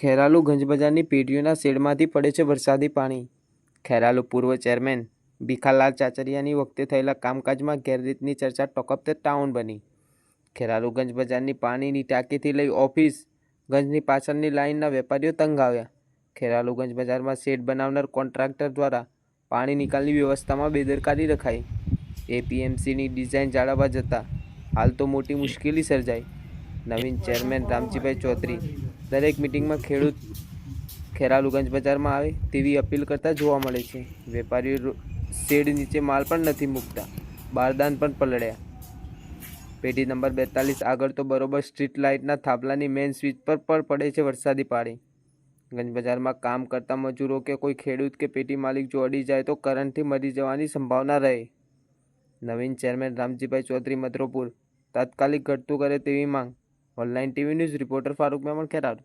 ખેરાલુ ગંજ બજારની પેઢીઓના શેડમાંથી પડે છે વરસાદી પાણી. ખેરાલુ પૂર્વ ચેરમેન ભીખાલાલ ચાચરિયાની વખતે થયેલા કામકાજમાં ગેરરીતની ચર્ચા ટોકઅપ ટાઉન બની. ખેરાલુ ગંજ બજારની પાણીની ટાંકીથી લઈ ઓફિસ ગંજની પાછળની લાઇનના વેપારીઓ તંગ આવ્યા. ખેરાલુ ગંજ બજારમાં શેડ બનાવનાર કોન્ટ્રાક્ટર દ્વારા પાણી નિકાલની વ્યવસ્થામાં બેદરકારી રખાઈ. એપીએમસીની ડિઝાઇન જાળવવા જતાં હાલ તો મોટી મુશ્કેલી સર્જાઈ. નવીન ચેરમેન રામજીભાઈ ચૌધરી દરેક મિટિંગમાં ખેડૂત ખેરાલુગંજ બજારમાં આવે તેવી અપીલ કરતા જોવા મળે છે. વેપારીઓ શેડ નીચે માલ પણ નથી મૂકતા, બારદાન પણ પલળ્યા. પેઢી નંબર બેતાલીસ આગળ તો બરોબર સ્ટ્રીટ લાઇટના થાંભલાની મેઇન સ્વિચ પર પણ પડે છે વરસાદી પાણી. ગંજ બજારમાં કામ કરતા મજૂરો કે કોઈ ખેડૂત કે પેટી માલિક જો અડી જાય તો કરંટથી મરી જવાની સંભાવના રહે. નવીન ચેરમેન રામજીભાઈ ચૌધરી, મધ્રોપુર, તાત્કાલિક ઘટતું કરે તેવી માંગ. Online TV news reporter Farooq Memon Kheralu